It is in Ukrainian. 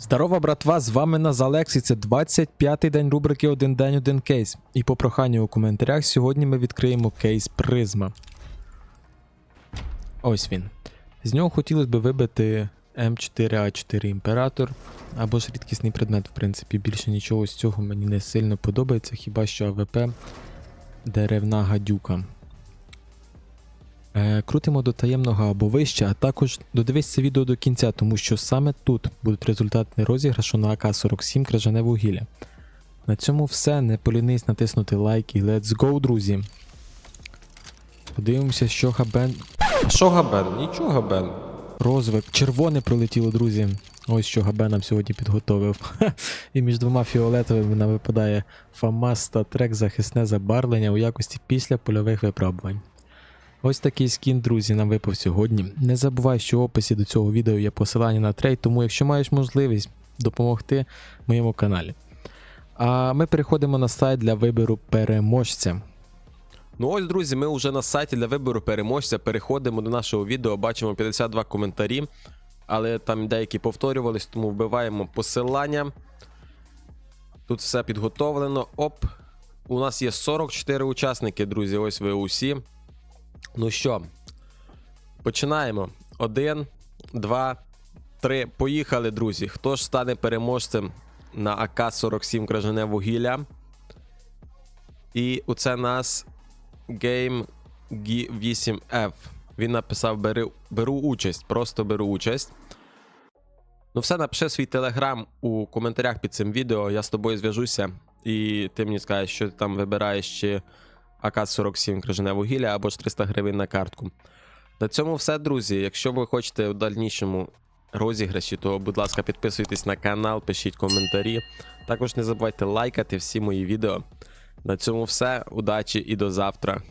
Здорова, братва! З вами Наз Алексій. Це 25-й день рубрики Один день, один кейс. І по проханню у коментарях сьогодні ми відкриємо кейс Призма. Ось він. З нього хотілося б вибити М4А4 Імператор або ж рідкісний предмет, в принципі, більше нічого з цього мені не сильно подобається, хіба що АВП деревна гадюка. Е, крутимо до таємного або вище, а також додивись це відео до кінця, тому що саме тут будуть результати розіграшу на АК-47 крижане вугілля. На цьому все. Не полінись натиснути лайк і let's go, друзі. Подивимося, що Габен. А що Габен? Нічого Габен. Розвик. Червоне пролетіло, друзі. Ось що Габен нам сьогодні підготовив. І між двома фіолетовими нам випадає ФАМАС та трек захисне забарвлення у якості після польових випробувань. Ось такий скін, друзі, нам випав сьогодні. Не забувай, що в описі до цього відео є посилання на трейд, тому якщо маєш можливість допомогти моєму каналі. А ми переходимо на сайт для вибору переможця. Ну ось, друзі, ми вже на сайті для вибору переможця. Переходимо до нашого відео, бачимо 52 коментарі, але там деякі повторювались, тому вбиваємо посилання. Тут все підготовлено. Оп. У нас є 44 учасники, друзі. Ось ви усі. Ну що, починаємо. Один, два, три. Поїхали, друзі. Хто ж стане переможцем на АК-47 кражене вугілля? І оце нас Game G8F. Він написав: беру, беру участь, просто беру участь. Ну, все, напиши свій телеграм у коментарях під цим відео. Я з тобою зв'яжуся, і ти мені скажеш, що ти там вибираєш чи АК-47 крижане вугілля або ж 300 гривень на картку. На цьому все, друзі. Якщо ви хочете в дальнішому розіграші, то, будь ласка, підписуйтесь на канал, пишіть коментарі. Також не забувайте лайкати всі мої відео. На цьому все. Удачі і до завтра.